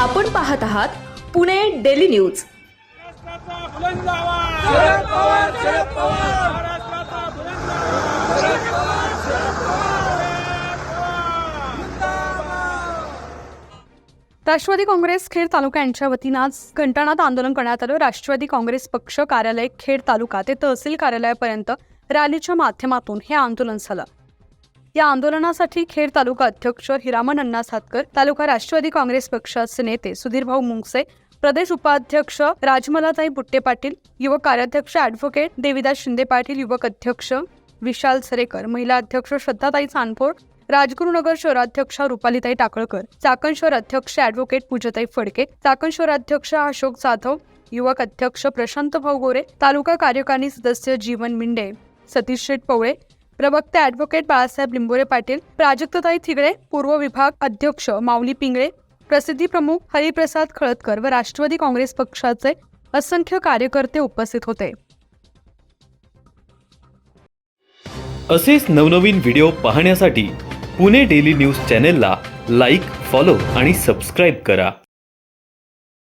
आपण पाहत आहात पुणे डेली न्यूज. राष्ट्रवादी काँग्रेस खेड तालुका यांच्या वतीनं आज घंटानाथ आंदोलन करण्यात आलं. राष्ट्रवादी काँग्रेस पक्ष कार्यालय खेड तालुका ते तहसील कार्यालयापर्यंत रॅलीच्या माध्यमातून हे आंदोलन झालं. या आंदोलनासाठी खेड तालुका अध्यक्ष हिरामन अण्णा सातकर तालुका राष्ट्रवादी काँग्रेस पक्षाचे नेते सुधीरभाऊ मुंगसे प्रदेश उपाध्यक्ष राजमलाताई बुट्टे पाटील युवक कार्याध्यक्ष ॲडव्होकेट देविदास शिंदे पाटील युवक अध्यक्ष विशाल सरेकर महिला अध्यक्ष श्रद्धाताई चांदपोर राजगुरुनगर शहराध्यक्षा रुपालीताई टाकळकर चाकण शहर अध्यक्ष ऍडव्होकेट पूजाताई फडके चाकण शहराध्यक्ष अशोक जाधव युवक अध्यक्ष प्रशांत भाऊ गोरे तालुका कार्यकारिणी सदस्य जीवन मिंडे सतीश शेठ पवळे प्रवक्ते ऍडव्होकेट बाळासाहेब लिंबोरे पाटील प्राजक्तताई थिगळे पूर्व विभाग अध्यक्ष माऊली पिंगळे प्रसिद्धी प्रमुख हरिप्रसाद खळदकर व राष्ट्रवादी काँग्रेस पक्षाचे असंख्य कार्यकर्ते उपस्थित होते. असेच नवनवीन व्हिडिओ पाहण्यासाठी पुणे डेली न्यूज चॅनेलला लाईक फॉलो आणि सबस्क्राईब करा.